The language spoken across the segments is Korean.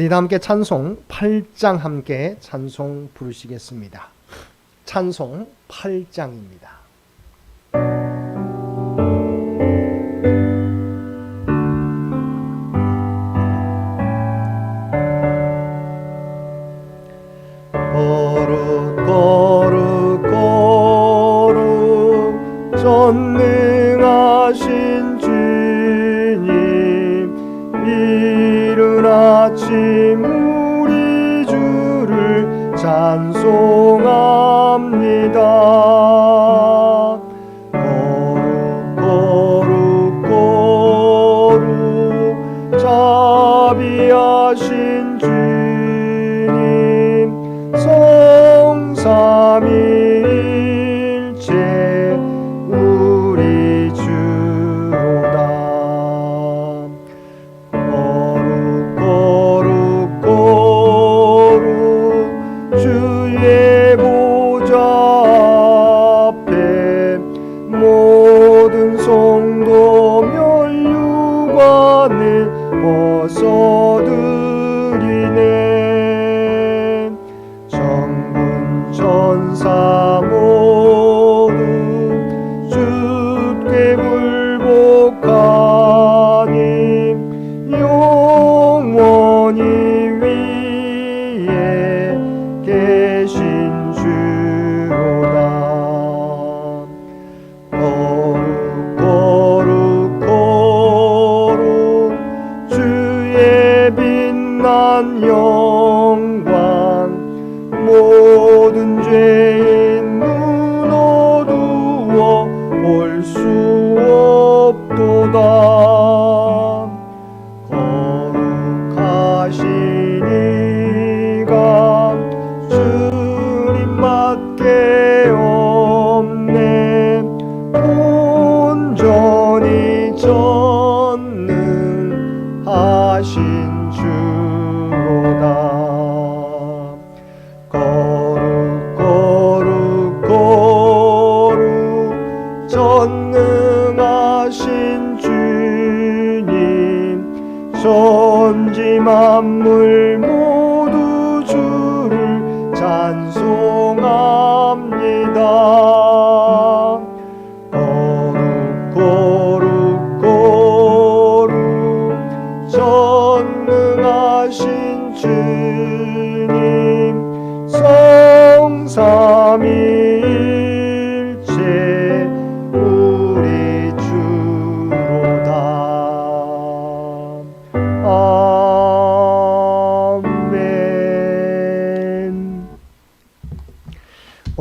우리 다 함께 찬송 8장 함께 찬송 부르시겠습니다. 찬송 8장입니다. 주를 모 천지 만물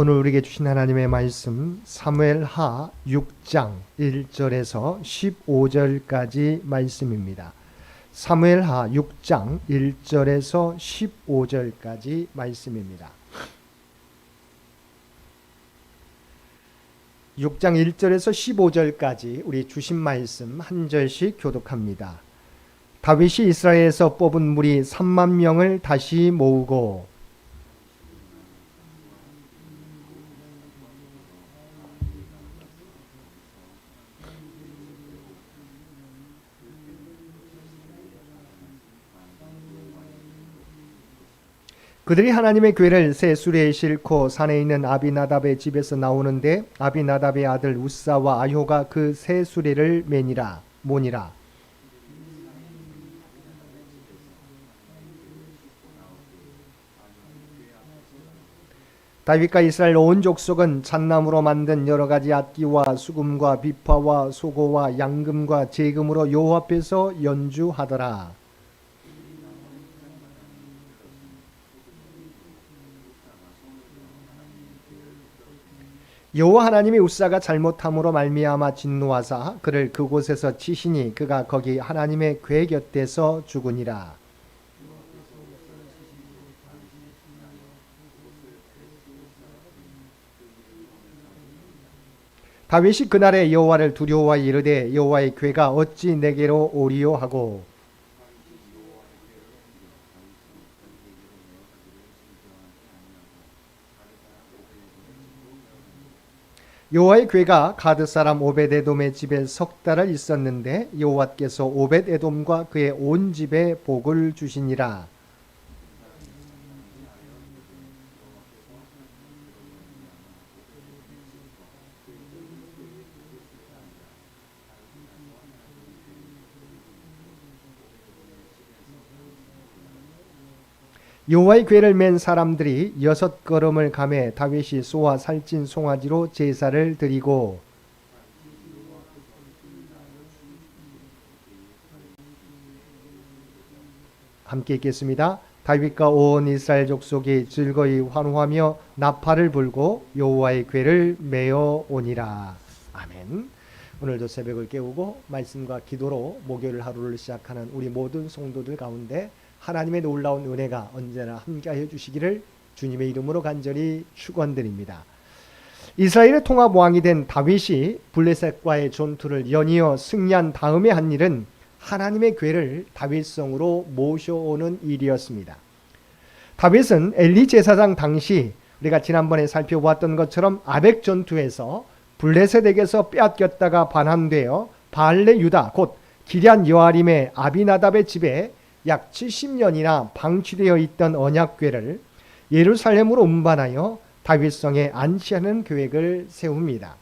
오늘 우리에게 주신 하나님의 말씀 사무엘하 6장 1절에서 15절까지 말씀입니다. 사무엘하 6장 1절에서 15절까지 말씀입니다. 6장 1절에서 15절까지 우리 주신 말씀 한 절씩 교독합니다. 다윗이 이스라엘에서 뽑은 무리 3만 명을 다시 모으고 그들이 하나님의 괴를 새 수레에 싣고 산에 있는 아비나답의 집에서 나오는데 아비나답의 아들 우사와 아효가 그 새 수레를 매니라 모니라 다윗과 이스라엘 온 족속은 잣나무로 만든 여러 가지 악기와 수금과 비파와 소고와 양금과 제금으로 여호와 앞에서 연주하더라. 여호와 하나님이 우사가 잘못함으로 말미암아 진노하사 그를 그곳에서 치시니 그가 거기 하나님의 궤 곁에서 죽으니라. 다윗이 그날에 여호와를 두려워하여 이르되 여호와의 궤가 어찌 내게로 오리요 하고 여호와의 궤가 가드 사람 오벳 에돔의 집에 석 달을 있었는데 여호와께서 오벳 에돔과 그의 온 집에 복을 주시니라. 여호와의 궤를 맨 사람들이 여섯 걸음을 감해 다윗이 쏘아 살찐 송아지로 제사를 드리고 함께 읽겠습니다. 다윗과 온 이스라엘 족속이 즐거이 환호하며 나팔을 불고 여호와의 궤를 메어 오니라. 아멘. 오늘도 새벽을 깨우고 말씀과 기도로 목요일 하루를 시작하는 우리 모든 성도들 가운데 하나님의 놀라운 은혜가 언제나 함께하여 주시기를 주님의 이름으로 간절히 축원드립니다. 이스라엘의 통합 왕이 된 다윗이 블레셋과의 전투를 연이어 승리한 다음에 한 일은 하나님의 궤를 다윗성으로 모셔오는 일이었습니다. 다윗은 엘리 제사장 당시 우리가 지난번에 살펴보았던 것처럼 아벡 전투에서 블레셋에게서 빼앗겼다가 반환되어 바알레 유다 곧 기럇 여아림의 아비나답의 집에 약 70년이나 방치되어 있던 언약궤를 예루살렘으로 운반하여 다윗성에 안치하는 계획을 세웁니다.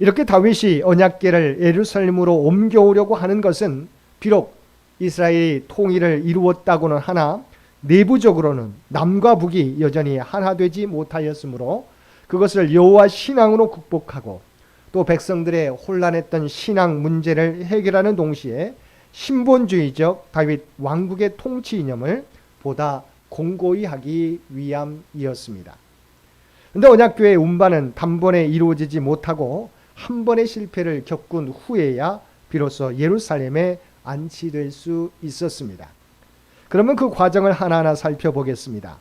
이렇게 다윗이 언약궤를 예루살렘으로 옮겨오려고 하는 것은 비록 이스라엘이 통일을 이루었다고는 하나 내부적으로는 남과 북이 여전히 하나 되지 못하였으므로 그것을 여호와 신앙으로 극복하고 또 백성들의 혼란했던 신앙 문제를 해결하는 동시에 신본주의적 다윗 왕국의 통치 이념을 보다 공고히 하기 위함이었습니다. 근데 언약교회 운반은 단번에 이루어지지 못하고 한 번의 실패를 겪은 후에야 비로소 예루살렘에 안치될 수 있었습니다. 그러면 그 과정을 하나하나 살펴보겠습니다.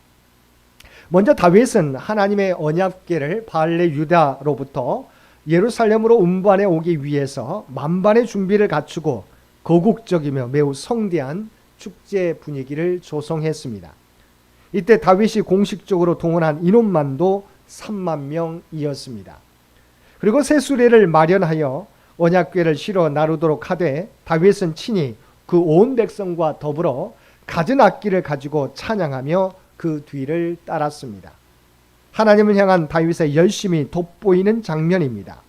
먼저 다윗은 하나님의 언약궤를 발레 유다로부터 예루살렘으로 운반해 오기 위해서 만반의 준비를 갖추고 거국적이며 매우 성대한 축제 분위기를 조성했습니다. 이때 다윗이 공식적으로 동원한 인원만도 3만 명이었습니다. 그리고 새 수레를 마련하여 언약궤를 실어 나르도록 하되 다윗은 친히 그 온 백성과 더불어 갖은 악기를 가지고 찬양하며 그 뒤를 따랐습니다. 하나님을 향한 다윗의 열심이 돋보이는 장면입니다.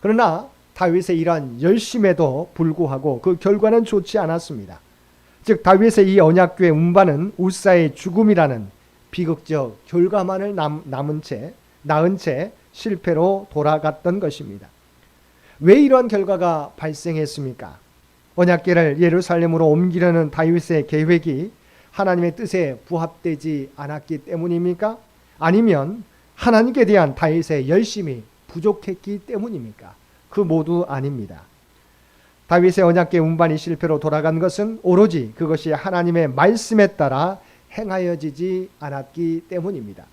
그러나 다윗의 이러한 열심에도 불구하고 그 결과는 좋지 않았습니다. 즉 다윗의 이 언약궤 운반은 울사의 죽음이라는 비극적 결과만을 남, 남은 채 낳은 채 실패로 돌아갔던 것입니다. 왜 이러한 결과가 발생했습니까? 언약궤를 예루살렘으로 옮기려는 다윗의 계획이 하나님의 뜻에 부합되지 않았기 때문입니까? 아니면 하나님께 대한 다윗의 열심이 부족했기 때문입니까? 그 모두 아닙니다. 다윗의 언약궤 운반이 실패로 돌아간 것은 오로지 그것이 하나님의 말씀에 따라 행하여지지 않았기 때문입니다.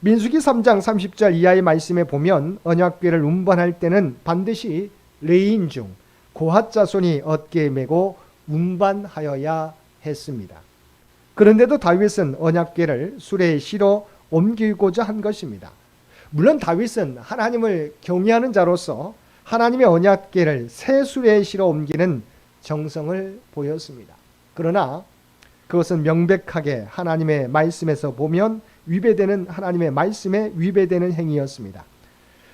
민수기 3장 30절 이하의 말씀에 보면 언약궤를 운반할 때는 반드시 레인 중 고핫 자손이 어깨에 메고 운반하여야 했습니다. 그런데도 다윗은 언약궤를 수레에 실어 옮기고자 한 것입니다. 물론 다윗은 하나님을 경외하는 자로서 하나님의 언약궤를 새 실어 옮기는 정성을 보였습니다. 그러나 그것은 명백하게 하나님의 말씀에서 보면 위배되는 하나님의 말씀에 위배되는 행위였습니다.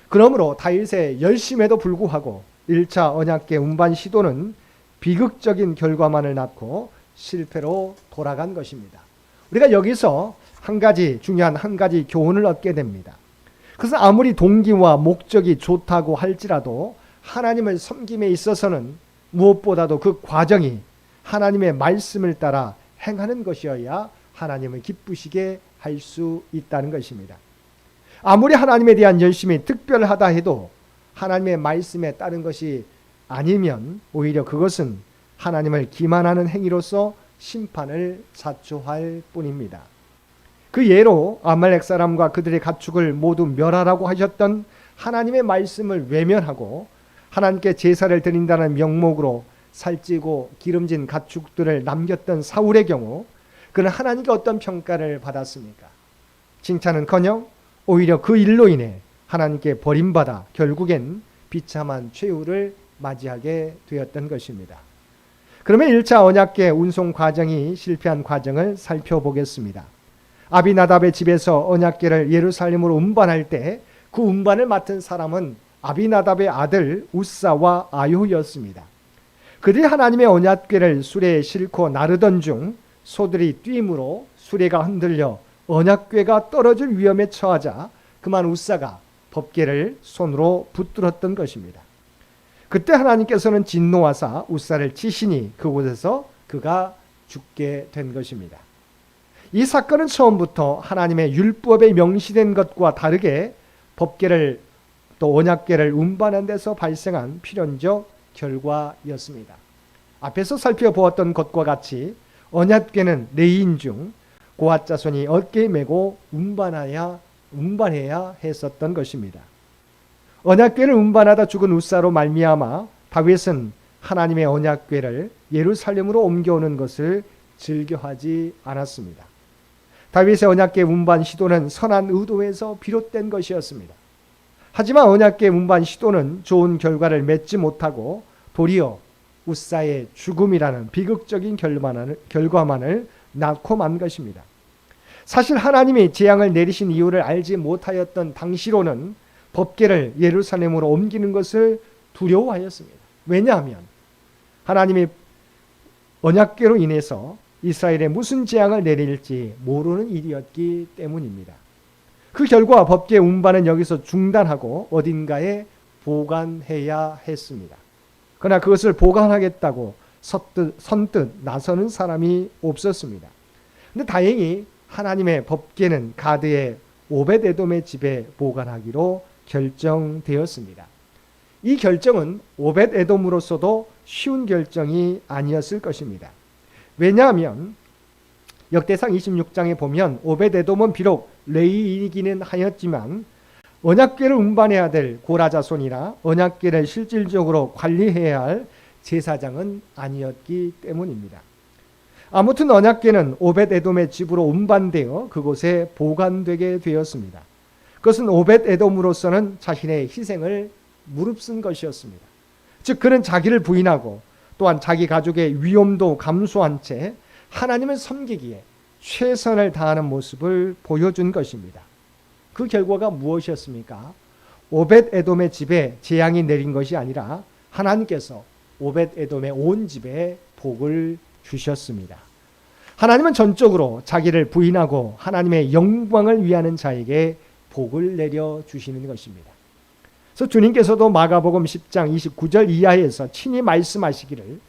그러므로 다윗의 열심에도 불구하고 1차 언약궤 운반 시도는 비극적인 결과만을 낳고 실패로 돌아간 것입니다. 우리가 여기서 한 가지 중요한 한 가지 교훈을 얻게 됩니다. 그래서 아무리 동기와 목적이 좋다고 할지라도 하나님을 섬김에 있어서는 무엇보다도 그 과정이 하나님의 말씀을 따라 행하는 것이어야 하나님을 기쁘시게 할 수 있다는 것입니다. 아무리 하나님에 대한 열심이 특별하다 해도 하나님의 말씀에 따른 것이 아니면 오히려 그것은 하나님을 기만하는 행위로서 심판을 자초할 뿐입니다. 그 예로 아말렉 사람과 그들의 가축을 모두 멸하라고 하셨던 하나님의 말씀을 외면하고 하나님께 제사를 드린다는 명목으로 살찌고 기름진 가축들을 남겼던 사울의 경우 그는 하나님께 어떤 평가를 받았습니까? 칭찬은커녕 오히려 그 일로 인해 하나님께 버림받아 결국엔 비참한 최후를 맞이하게 되었던 것입니다. 그러면 1차 언약계 운송 과정이 실패한 과정을 살펴보겠습니다. 아비나답의 집에서 언약계를 예루살렘으로 운반할 때 그 운반을 맡은 사람은 아비나답의 아들 우사와 아요였습니다. 그들이 하나님의 언약궤를 수레에 싣고 나르던 중 소들이 뛰므로 수레가 흔들려 언약궤가 떨어질 위험에 처하자 그만 우사가 법궤를 손으로 붙들었던 것입니다. 그때 하나님께서는 진노하사 우사를 치시니 그곳에서 그가 죽게 된 것입니다. 이 사건은 처음부터 하나님의 율법에 명시된 것과 다르게 법궤를 또 언약궤를 운반한 데서 발생한 필연적 결과였습니다. 앞에서 살펴보았던 것과 같이 언약궤는 레인 중 고앗 자손이 어깨에 메고 운반하야 운반해야 했었던 것입니다. 언약궤를 운반하다 죽은 우사로 말미암아 다윗은 하나님의 언약궤를 예루살렘으로 옮겨오는 것을 즐겨하지 않았습니다. 다윗의 언약궤 운반 시도는 선한 의도에서 비롯된 것이었습니다. 하지만 언약궤 운반 시도는 좋은 결과를 맺지 못하고 도리어 우사의 죽음이라는 비극적인 결과만을, 결과만을 낳고 만 것입니다. 사실 하나님이 재앙을 내리신 이유를 알지 못하였던 당시로는 법계를 예루살렘으로 옮기는 것을 두려워하였습니다. 왜냐하면 하나님이 언약궤로 인해서 이스라엘에 무슨 재앙을 내릴지 모르는 일이었기 때문입니다. 그 결과 법계 운반은 여기서 중단하고 어딘가에 보관해야 했습니다. 그러나 그것을 보관하겠다고 선뜻, 선뜻 나서는 사람이 없었습니다. 근데 다행히 하나님의 법계는 가드의 오벳에돔의 집에 보관하기로 결정되었습니다. 이 결정은 오벳에돔으로서도 쉬운 결정이 아니었을 것입니다. 왜냐하면 역대상 26장에 보면 오베데돔은 비록 레이이기는 하였지만 언약궤를 운반해야 될 고라 자손이나 언약궤를 실질적으로 관리해야 할 제사장은 아니었기 때문입니다. 아무튼 언약궤는 오벳에돔의 집으로 운반되어 그곳에 보관되게 되었습니다. 그것은 오벳에돔으로서는 자신의 희생을 무릅쓴 것이었습니다. 즉 그는 자기를 부인하고 또한 자기 가족의 위험도 감수한 채 하나님을 섬기기에 최선을 다하는 모습을 보여준 것입니다. 그 결과가 무엇이었습니까? 오벳 에돔의 집에 재앙이 내린 것이 아니라 하나님께서 오벳 에돔의 온 집에 복을 주셨습니다. 하나님은 전적으로 자기를 부인하고 하나님의 영광을 위하는 자에게 복을 내려 주시는 것입니다. 그래서 주님께서도 마가복음 10장 29절 이하에서 친히 말씀하시기를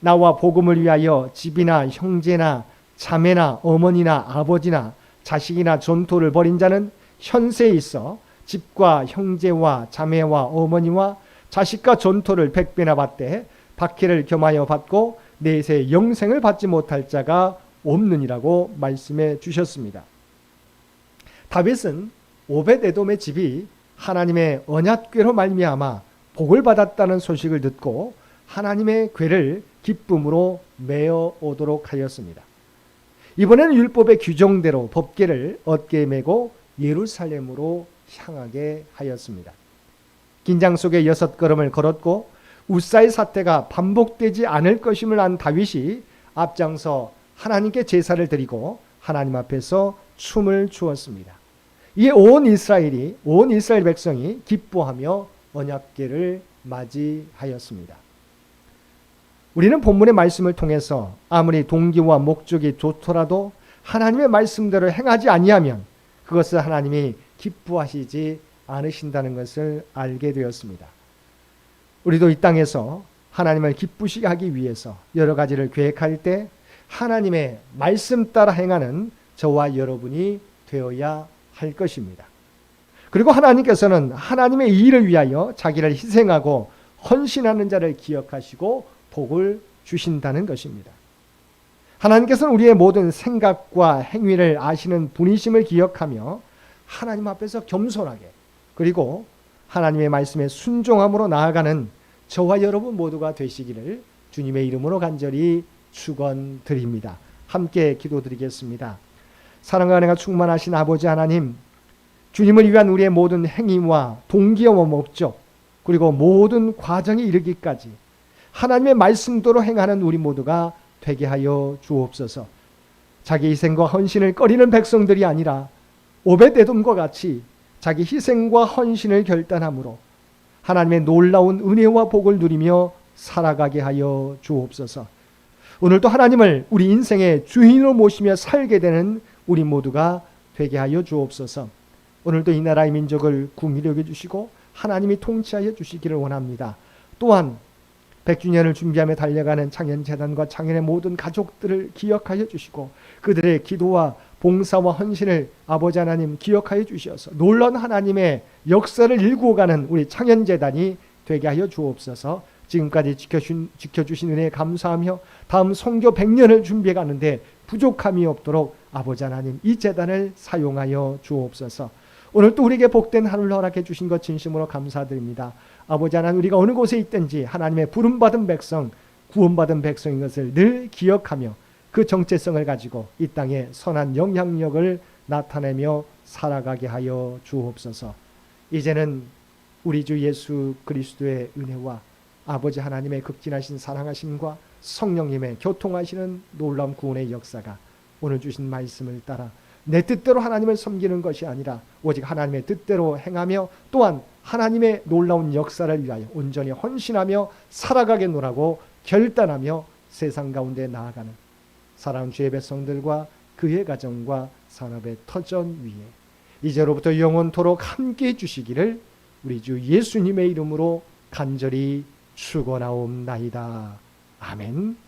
나와 복음을 위하여 집이나 형제나 자매나 어머니나 아버지나 자식이나 전토를 벌인 자는 현세에 있어 집과 형제와 자매와 어머니와 자식과 전토를 백배나 받되 박해를 겸하여 받고 내세 영생을 받지 못할 자가 없느니라고 말씀해 주셨습니다. 다윗은 오벳에돔의 집이 하나님의 언약궤로 말미암아 복을 받았다는 소식을 듣고 하나님의 궤를 기쁨으로 메어 오도록 하였습니다. 이번에는 율법의 규정대로 법궤를 어깨에 메고 예루살렘으로 향하게 하였습니다. 긴장 속에 여섯 걸음을 걸었고 우사의 사태가 반복되지 않을 것임을 안 다윗이 앞장서 하나님께 제사를 드리고 하나님 앞에서 춤을 추었습니다. 이에 온 이스라엘이 온 이스라엘 백성이 기뻐하며 언약궤를 맞이하였습니다. 우리는 본문의 말씀을 통해서 아무리 동기와 목적이 좋더라도 하나님의 말씀대로 행하지 아니하면 그것을 하나님이 기뻐하시지 않으신다는 것을 알게 되었습니다. 우리도 이 땅에서 하나님을 기쁘시게 하기 위해서 여러 가지를 계획할 때 하나님의 말씀 따라 행하는 저와 여러분이 되어야 할 것입니다. 그리고 하나님께서는 하나님의 일을 위하여 자기를 희생하고 헌신하는 자를 기억하시고 복을 주신다는 것입니다. 하나님께서는 우리의 모든 생각과 행위를 아시는 분이심을 기억하며 하나님 앞에서 겸손하게 그리고 하나님의 말씀에 순종함으로 나아가는 저와 여러분 모두가 되시기를 주님의 이름으로 간절히 축원드립니다. 함께 기도드리겠습니다. 사랑과 은혜가 충만하신 아버지 하나님, 주님을 위한 우리의 모든 행위와 동기와 목적, 그리고 모든 과정에 이르기까지 하나님의 말씀대로 행하는 우리 모두가 되게 하여 주옵소서. 자기 희생과 헌신을 꺼리는 백성들이 아니라 오베데돔과 같이 자기 희생과 헌신을 결단함으로 하나님의 놀라운 은혜와 복을 누리며 살아가게 하여 주옵소서. 오늘도 하나님을 우리 인생의 주인으로 모시며 살게 되는 우리 모두가 되게 하여 주옵소서. 오늘도 이 나라의 민족을 궁히 여겨 주시고 하나님이 통치하여 주시기를 원합니다. 또한 100주년을 준비하며 달려가는 창현재단과 창현의 모든 가족들을 기억하여 주시고 그들의 기도와 봉사와 헌신을 아버지 하나님 기억하여 주시어서 놀라운 하나님의 역사를 일구어가는 우리 창현재단이 되게 하여 주옵소서 지금까지 지켜주신, 지켜주신 은혜에 감사하며 다음 성교 100년을 준비해 가는데 부족함이 없도록 아버지 하나님 이 재단을 사용하여 주옵소서 오늘 또 우리에게 복된 하루를 허락해 주신 것 진심으로 감사드립니다. 아버지 하나님 우리가 어느 곳에 있든지 하나님의 부름받은 백성, 구원받은 백성인 것을 늘 기억하며 그 정체성을 가지고 이 땅에 선한 영향력을 나타내며 살아가게 하여 주옵소서. 이제는 우리 주 예수 그리스도의 은혜와 아버지 하나님의 극진하신 사랑하심과 성령님의 교통하시는 놀라운 구원의 역사가 오늘 주신 말씀을 따라 내 뜻대로 하나님을 섬기는 것이 아니라 오직 하나님의 뜻대로 행하며 또한 하나님의 놀라운 역사를 위하여 온전히 헌신하며 살아가게 노라고 결단하며 세상 가운데 나아가는 사랑하는 주의 백성들과 그의 가정과 산업의 터전 위에 이제로부터 영원토록 함께 해 주시기를 우리 주 예수님의 이름으로 간절히 축원하옵나이다. 아멘.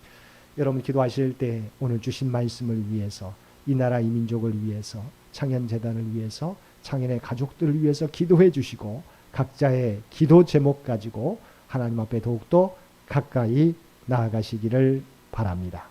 여러분 기도하실 때 오늘 주신 말씀을 위해서 이 나라 이 민족을 위해서 창현 재단을 위해서 창현의 가족들을 위해서 기도해 주시고 각자의 기도 제목 가지고 하나님 앞에 더욱더 가까이 나아가시기를 바랍니다.